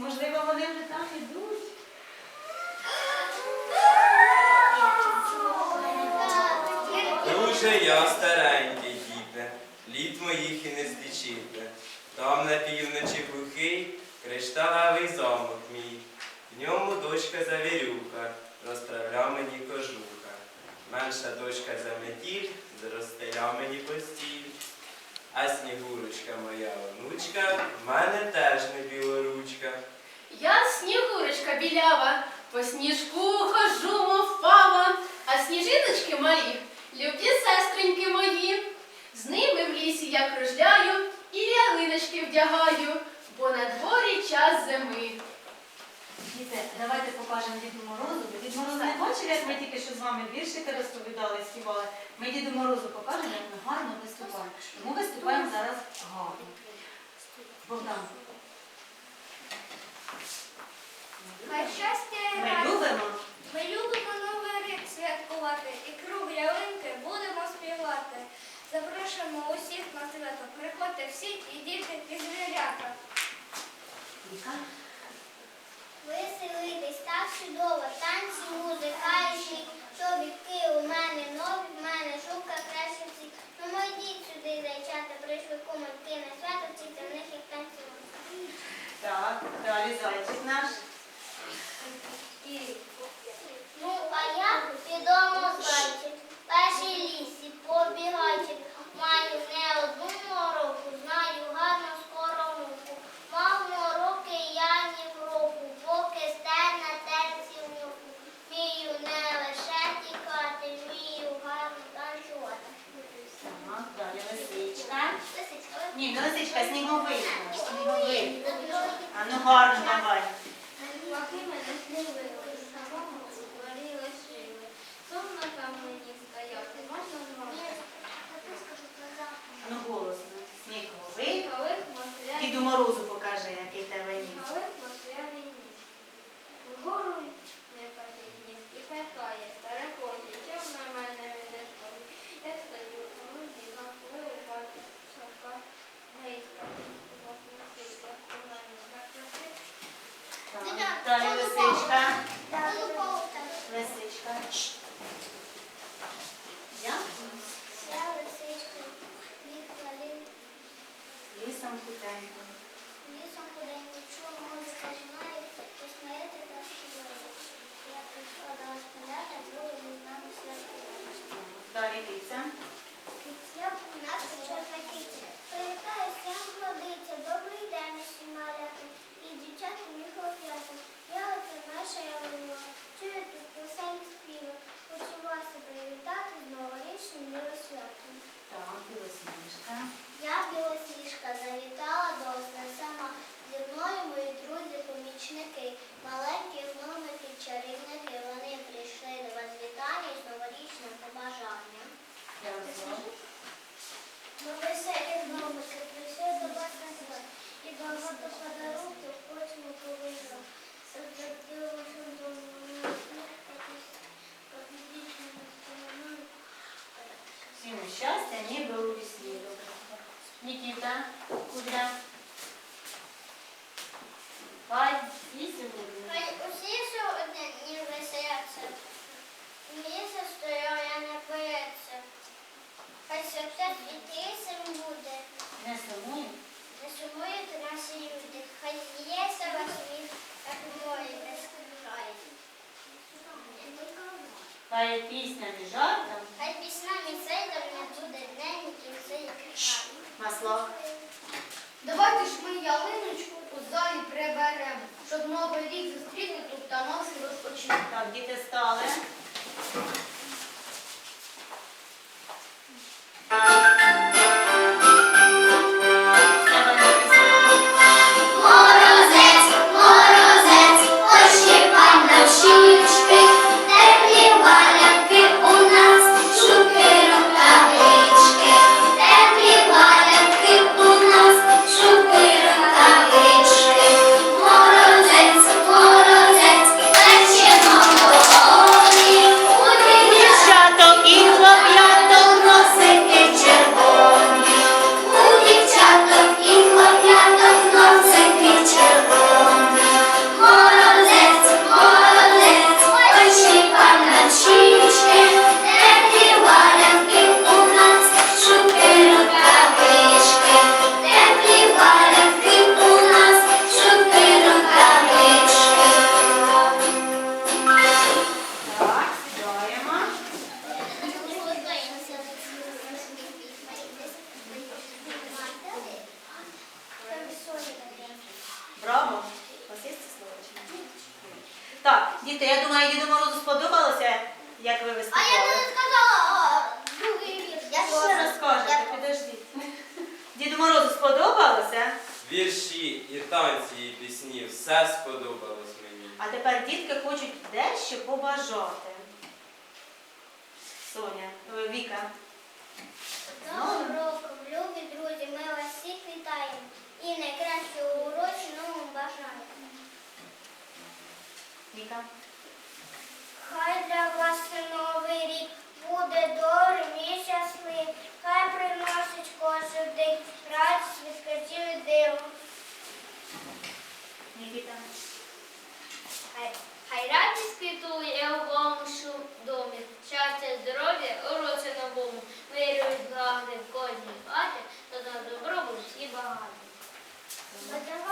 можливо, вони вже там ідуть. Дуже я старенький, діти, літ моїх і не злічити. Там на півночі глухий кришталевий замок мій. В ньому дочка завірюха, розправля мені кожуха. Менша дочка заметіль, зростеля мені постіль. А снігурочка моя онучка, в мене теж не білоручка. Я снігурочка білява, по сніжку хожу, мов пава, а сніжиночки малі, любі сестреньки мої. З ними в лісі я кружляю Діти, давайте покажемо Діду Морозу. бо Дід Мороз не бачив, як ми тільки що з вами віршики розповідали, співали. Ми Діду Морозу покажемо, як ми гарно виступаємо. Тому виступаємо зараз гарно. Богдан, Хай щастя і ми радість. любимо. Ми любимо новий рік святкувати і круг ялинки будемо співати. Запрошуємо усіх на свято. Приходьте всі і діти, і звірята. Віка. Чудово, танці, музика і. Чобітки у мене нові, в мене шубка краще всіх. Ну мої йдіть сюди, зайчата, прийшли кумики на свято, ці в них як танцювати. Так, далі зайчик наш. Ну, а я відомо зайчик, перший лісі, побігайчик. Маю не одну мороку, знаю гарну скоромуху. Мав мороки я ні в року, поки стер на терці в нюху. Вмію не лише тікати, вмію гарно танцювати. Так, далі лисичка. Лисичка, Сніговик. лисичка. А ну гарно давай. Пісня між жартом. Хай піснями місцейдом не буде днем цей. Масло. Давайте ж ми ялиночку у залі приберемо, щоб новий рік зустріти тут та носі розпочнемо. Так, діти стали. Діти, я думаю, Діду Морозу сподобалося, як ви А я виступали. не сказала другий вірш. Я ще розкажете, підождіть. Діду Морозу сподобалося? Вірші і танці, і пісні, все сподобалось мені. А тепер дітки хочуть дещо побажати. Соня, е, Віка. Новим роком, любі друзі, ми вас всіх вітаємо. І найкращого у Віка. Хай для вас новий рік буде добрим і щасливим. Хай приносить кожен день радість, відкриттів і диво. Нікіта. Хай, хай радість квітує у вашому домі, щастя, здоров'я у році новому, миру і злагоди в кожній хаті, та на добробут і багато.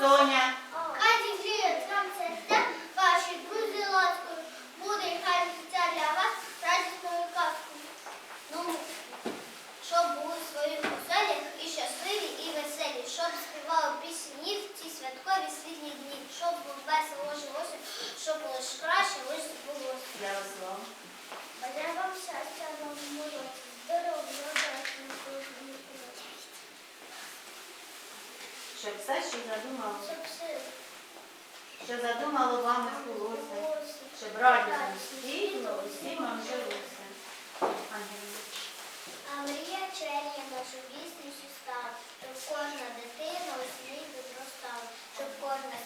Соня. Хай зігріє вам серця, ваші друзі ласкою. Буде і хай життя для вас радісною казкою. Ну, щоб були в своїх оселях і щасливі, і веселі, щоб співали пісні в ці святкові світлі дні, щоб весело жилося, щоб лише краще лише збулося. Ярослав. Бажаю вам щастя в новому році, здоров'я, удачі на кожному році. Щоб все, що задумало, Щоб що задумало вами збулося. Щоб радісно світло усім вам жилося. А мрія черня нашу вісністю став, щоб кожна дитина у підростала, щоб кожна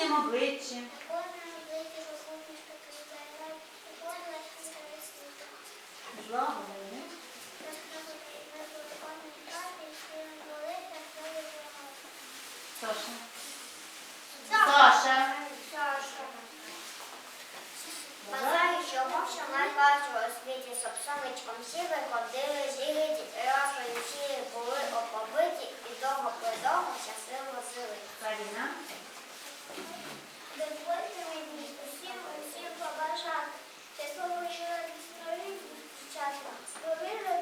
кожним обличчям. Злагоди. Бажаю, щоб Божа найкращого у світі щоб сонечком сіли, ходили, жили, дітей, всі були оповиті і довго придовго щасливо жили дозвольте мені усім усім побажати, такого жила дівчата, створила.